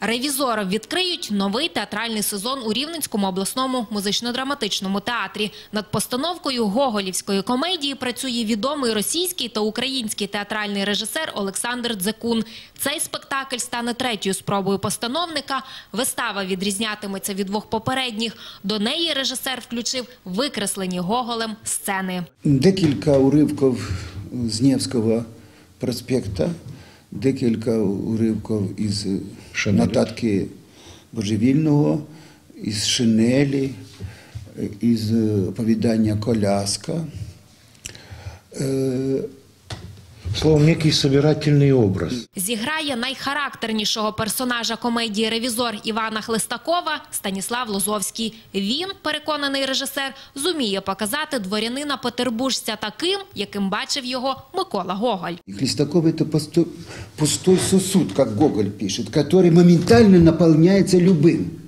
Ревізори відкриють новий театральний сезон у Рівненському обласному музично-драматичному театрі. Над постановкою гоголівської комедії працює відомий російський та український театральний режисер Олександр Дзекун. Цей спектакль стане третьою спробою постановника. Вистава відрізнятиметься від двох попередніх. До неї режисер включив викреслені гоголем сцени. Декілька уривків з Невського проспекта, декілька уривків із Шинелі. нотатки Божевільного, із Шинелі, із оповідання Коляска Е, Словом, некий собирательный образ. Зіграє найхарактернішого персонажа комедії «Ревізор» Івана Хлестакова Станіслав Лозовський. Він, переконаний режисер, зуміє показати дворянина петербуржця таким, яким бачив його Микола Гоголь. И Хлестаков это пустой, пустой сосуд, как Гоголь пишет, который моментально наполняется любым.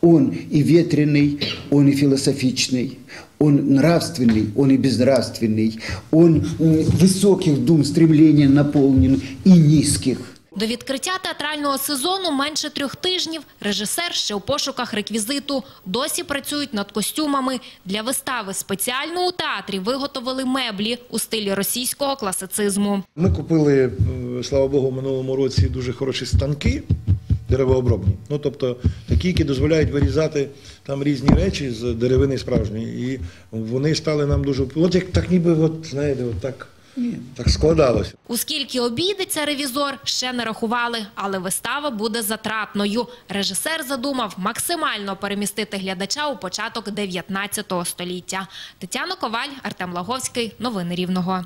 Он и ветреный, он и философичный, он нравственный, он и безнравственный, он м, высоких дум, стремления наполнен и низких. До відкриття театрального сезону менше трьох тижнів. Режисер ще у пошуках реквізиту. Досі працюють над костюмами. Для вистави спеціально у театрі виготовили меблі у стилі російського класицизму. Ми купили, е, слава Богу, в минулому році дуже хороші станки деревообробні. Ну, тобто такі, які дозволяють вирізати там різні речі з деревини справжньої. І вони стали нам дуже. От як так ніби, от, знаєте, от так, так складалося. Оскільки обійдеться ревізор, ще не рахували, але вистава буде затратною. Режисер задумав максимально перемістити глядача у початок 19 століття. Тетяна Коваль, Артем Лаговський. Новини Рівного.